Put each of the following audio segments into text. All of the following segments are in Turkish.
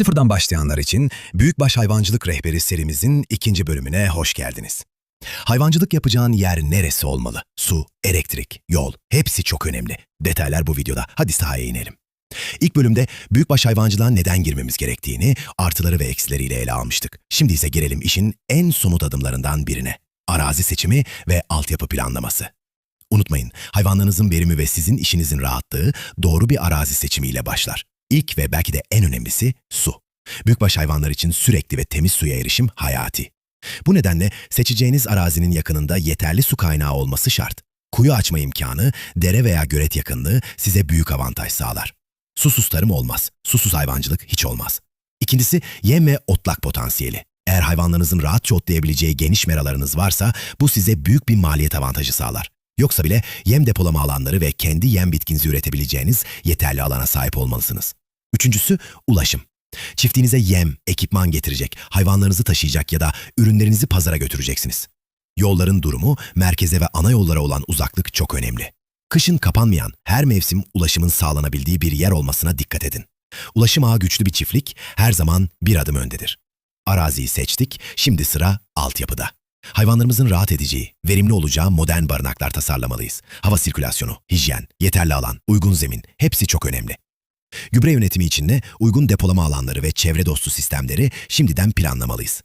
Sıfırdan başlayanlar için Büyükbaş Hayvancılık Rehberi serimizin ikinci bölümüne hoş geldiniz. Hayvancılık yapacağın yer neresi olmalı? Su, elektrik, yol hepsi çok önemli. Detaylar bu videoda. Hadi sahaya inelim. İlk bölümde büyükbaş hayvancılığa neden girmemiz gerektiğini, artıları ve eksileriyle ele almıştık. Şimdi ise gelelim işin en somut adımlarından birine. Arazi seçimi ve altyapı planlaması. Unutmayın, hayvanlarınızın verimi ve sizin işinizin rahatlığı doğru bir arazi seçimiyle başlar. İlk ve belki de en önemlisi su. Büyükbaş hayvanlar için sürekli ve temiz suya erişim hayati. Bu nedenle seçeceğiniz arazinin yakınında yeterli su kaynağı olması şart. Kuyu açma imkanı, dere veya gölet yakınlığı size büyük avantaj sağlar. Susuz tarım olmaz, susuz hayvancılık hiç olmaz. İkincisi yem ve otlak potansiyeli. Eğer hayvanlarınızın rahatça otlayabileceği geniş meralarınız varsa bu size büyük bir maliyet avantajı sağlar. Yoksa bile yem depolama alanları ve kendi yem bitkinizi üretebileceğiniz yeterli alana sahip olmalısınız. Üçüncüsü ulaşım. Çiftliğinize yem, ekipman getirecek, hayvanlarınızı taşıyacak ya da ürünlerinizi pazara götüreceksiniz. Yolların durumu, merkeze ve ana yollara olan uzaklık çok önemli. Kışın kapanmayan, her mevsim ulaşımın sağlanabildiği bir yer olmasına dikkat edin. Ulaşım ağı güçlü bir çiftlik her zaman bir adım öndedir. Araziyi seçtik, şimdi sıra altyapıda. Hayvanlarımızın rahat edeceği, verimli olacağı modern barınaklar tasarlamalıyız. Hava sirkülasyonu, hijyen, yeterli alan, uygun zemin hepsi çok önemli. Gübre yönetimi için de uygun depolama alanları ve çevre dostu sistemleri şimdiden planlamalıyız.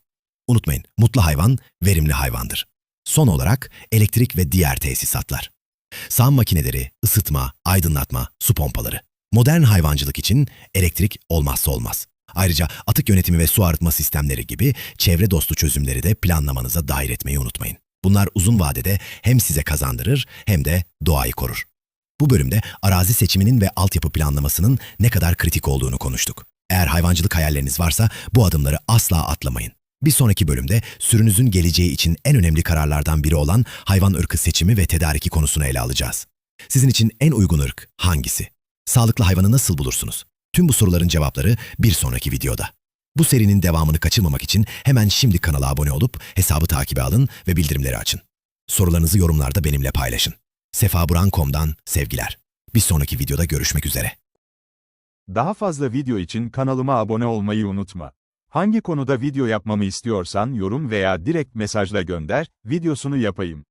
Unutmayın, mutlu hayvan verimli hayvandır. Son olarak elektrik ve diğer tesisatlar. Sağım makineleri, ısıtma, aydınlatma, su pompaları. Modern hayvancılık için elektrik olmazsa olmaz. Ayrıca atık yönetimi ve su arıtma sistemleri gibi çevre dostu çözümleri de planlamanıza dahil etmeyi unutmayın. Bunlar uzun vadede hem size kazandırır hem de doğayı korur. Bu bölümde arazi seçiminin ve altyapı planlamasının ne kadar kritik olduğunu konuştuk. Eğer hayvancılık hayalleriniz varsa bu adımları asla atlamayın. Bir sonraki bölümde sürünüzün geleceği için en önemli kararlardan biri olan hayvan ırkı seçimi ve tedariki konusunu ele alacağız. Sizin için en uygun ırk hangisi? Sağlıklı hayvanı nasıl bulursunuz? Tüm bu soruların cevapları bir sonraki videoda. Bu serinin devamını kaçırmamak için hemen şimdi kanala abone olup hesabı takibe alın ve bildirimleri açın. Sorularınızı yorumlarda benimle paylaşın. sefaburan.com'dan sevgiler. Bir sonraki videoda görüşmek üzere. Daha fazla video için kanalıma abone olmayı unutma. Hangi konuda video yapmamı istiyorsan yorum veya direkt mesajla gönder, videosunu yapayım.